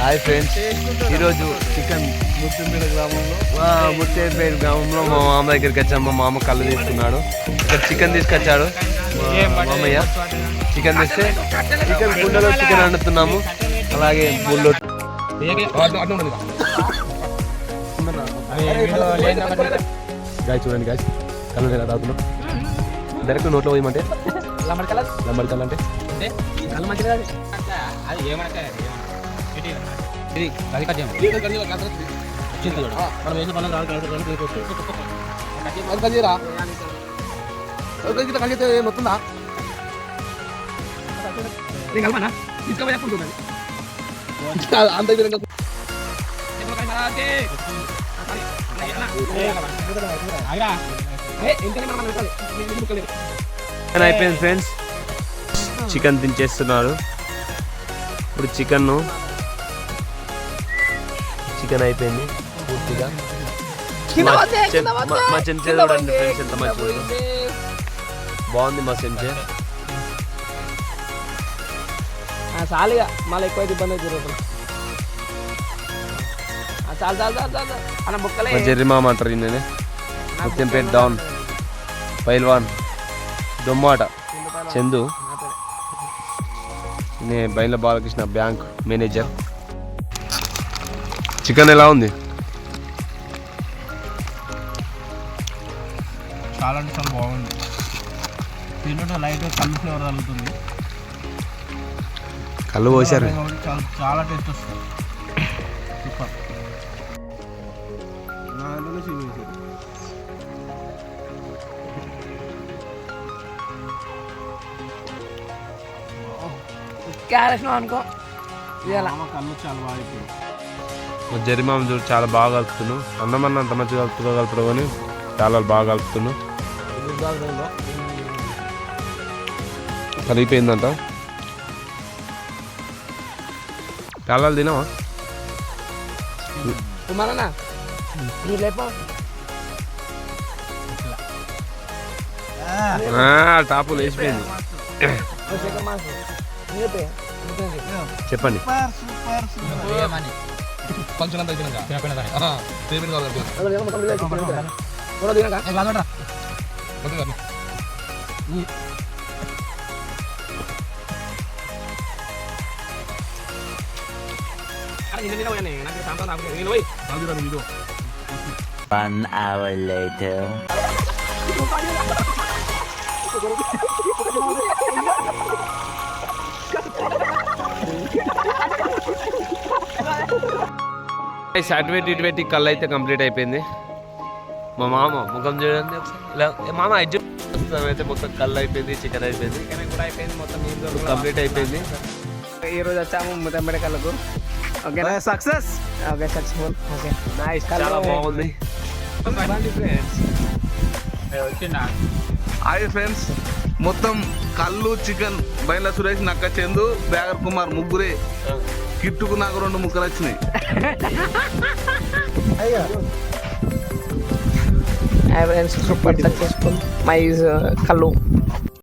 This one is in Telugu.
Hi friends. ఈరోజు చికెన్ ముత్తింపేట గ్రామంలో. ముత్తేపేట గ్రామంలో మా మామ దగ్గరికి వచ్చాం. మా మామ కళ్ళు తీసుకున్నాడు ఇక్కడ చికెన్ తీసుకొచ్చాడు. మామయ్య చికెన్ తెస్తే చికెన్ గుండెలో చికెన్ వండుతున్నాము. అలాగే గుళ్ళు గాయ చూడండి గాయ. కళ్ళు ఎలా తాగుతున్నాం. డైరెక్ట్ నోట్లో పోయమంటే? లంబడి కళ్ళు అంటే అది ఏమంటే ఇది అది కట్ చేయండి మనం వేసిన పనులు రాదు కాదు అది నేను కలపనా తీసుకోవాలి అంత విధంగా అయిపోయింది ఫ్రెండ్స్ చికెన్ తినేస్తున్నారు ఇప్పుడు చికెన్ను చికెన్ అయిపోయింది పూర్తిగా. మా చెంచా చూడండి ఫ్రెండ్స్ ఎంత. బాగుంది మా చెంచా. చాలుగా. మళ్ళీ ఎక్కువ ఇబ్బంది చాలు చాలు చాలు చాలు అన్న బుక్కలే మా జెర్రీ మామ అంటారు ఈయననే. ముత్యంపేట డౌన్. పైల్వాన్. దొమ్మాట. చందు. నే బైల బాలకృష్ణ బ్యాంక్ మేనేజర్. చికెన్ ఎలా ఉంది? చాలా అంటే చాలా బాగుంది. తింటుంటే లైట్ కళ్ళు ఫ్లేవర్ తగులుతుంది. కళ్ళు పోసారు. కాబట్టి చాలా చాలా టేస్ట్ వస్తుంది. సూపర్ క్యారెట్ అనుకో. కళ్ళు చాలా బాగా అయిపోయాయి. మా జెర్రీ మామ చూడు చాలా బాగా కలుపుతున్నావు అన్నం అన్న అంత మంచిగా కలుపుతుందో కలుపుతావు కానీ చాలా బాగా కలుపుతున్నావు కరిగిపోయిందంట. చాలా తినవా? టాపు లేచిపోయింది. చెప్పండి. ఫంక్షన్ అంతా అయిపోయినాక పేమెంట్ కావాలి వీడియో One hour later. అటువైపు ఇటువైపు కళ్ళు అయితే కంప్లీట్ అయిపోయింది. మా మామ ముఖం చూడండి. ఇలా మామ అయితే మొత్తం కళ్ళు అయిపోయింది చికెన్ అయిపోయింది. కూడా అయిపోయింది మొత్తం కంప్లీట్ అయిపోయింది. ఈ రోజు వచ్చాము ముతంబడి కళ్ళకు. Okay success okay successful okay nice చాలా బాగుంది. హాయ్ ఫ్రెండ్స్ మొత్తం కళ్ళు చికెన్ బయల సురేష్ నక్క చందు బ్యాగర్ కుమార్ ముగ్గురే. కిట్టుకు నాకు రెండు ముక్కలు వచ్చినాయి. సూపర్ సక్సెస్ఫుల్ మై కళ్ళు.